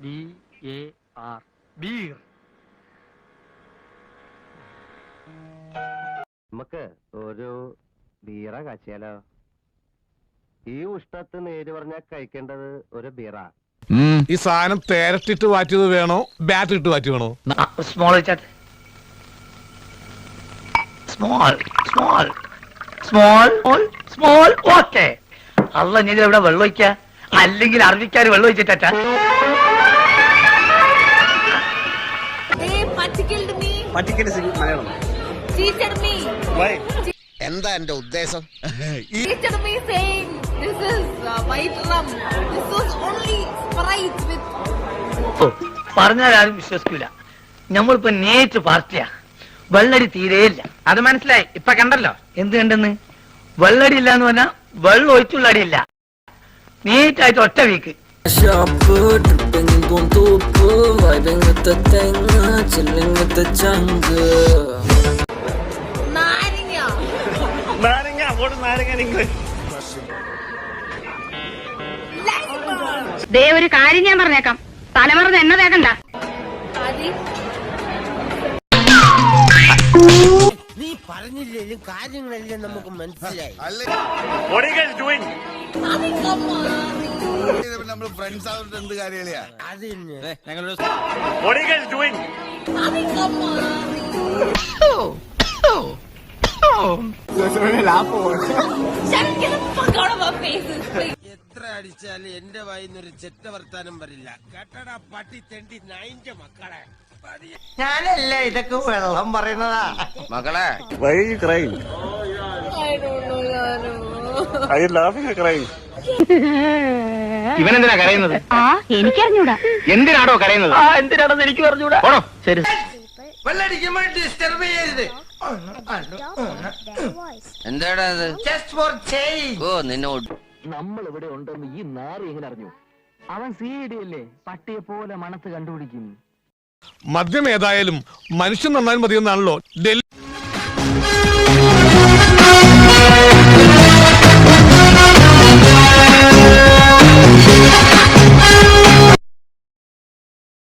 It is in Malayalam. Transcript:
ബി എ ആർ ബീർ നമുക്ക് ഒരു ബീറ കാച്ചിയാലോ? ഈ ഉഷ്ടത്ത് നേര് പറഞ്ഞ കഴിക്കേണ്ടത് ഒരു ബീറ. ഈ സാധനം തേരട്ടിട്ട് മാറ്റിയത് വേണോ? ബാറ്റ് ഇട്ട് മാറ്റി വേണോ small വെച്ചാട്ടെ small small small small okay അല്ല ഞാൻ ഇവിടെ വെള്ളം ഒഴിക്ക അല്ലെങ്കിൽ അറബിക്കാർ വെള്ളം ഒഴിച്ചിട്ടാ me. മലയാളം. Me. എന്താ എന്റെ ഉദ്ദേശം? പറഞ്ഞാലും me saying this is uh, white rum. This was only Sprite with പറഞ്ഞാൽ ആരും വിശ്വസിക്കൂല. നമ്മളിപ്പോ നേറ്റ് പാർട്ടിയാ. വെള്ളടി തീരെയില്ല അത് മനസ്സിലായി. ഇപ്പൊ കണ്ടല്ലോ? എന്ത് കണ്ടെന്ന്? വെള്ളടി ഇല്ല എന്ന് പറഞ്ഞാ വെള്ളം ഒഴിച്ചുള്ള അടിയില്ല. നീറ്റായിട്ട് ഒറ്റ വീക്ക്. ഷോപ്പ് തൂപ്പ് വൈബിംഗ് വിത്ത് തെങ്ങ് ചില്ലിംഗ് വിത്ത് ചങ്ക് നാരങ്ങ. നാരങ്ങ അങ്ങോട്ട് നാരങ്ങ നിങ്ങൾ. ദേ ഒരു കാര്യം ഞാൻ പറഞ്ഞേക്കാം തലമറന്ന് എന്നെ തേക്കണ്ട. നീ പറഞ്ഞില്ലേലും കാര്യങ്ങളെല്ലാം നമുക്ക് മനസ്സിലായി What are you guys doing? അധികം മാറി. നമ്മൾ ഫ്രണ്ട്സ് എന്ത്. എത്ര അടിച്ചാലും എന്റെ വായിന്നൊരു ചെറ്റ വർത്താനം വരില്ല കേട്ടടാ പട്ടി തെണ്ടി നൈന്റെ മക്കളെ ഞാനല്ലേ ഇതൊക്കെ വെള്ളം പറയുന്നതാ മകളെ വഴി are you crying? I ഇവൻ? ഇവനെന്തിനാ കരയുന്നത്? ആ എനിക്കറിഞ്ഞൂടാ. എന്തിനാടോ കരയുന്നത്? ആ എന്തിനാണെന്ന് എനിക്ക് പറഞ്ഞൂടാ ശരി. വെള്ളടിക്കുമ്പോൾ ഡിസ്റ്റർബ് ചെയ്യരുത്. എന്താടാ അത്? ജസ്റ്റ് ഫോർ ചേഞ്ച് ഓ നിന്നോട് നമ്മൾ ഇവിടെ ഉണ്ടെന്ന് ഈ നാറി എങ്ങനെ അറിഞ്ഞു? അവൻ സി ഡി അല്ലേ? പട്ടിയെ പോലെ മനസ്സ് കണ്ടുപിടിക്കും. മദ്യം ഏതായാലും മനുഷ്യൻ നന്നായാലും മതിയെന്നാണല്ലോ ഡൽഹി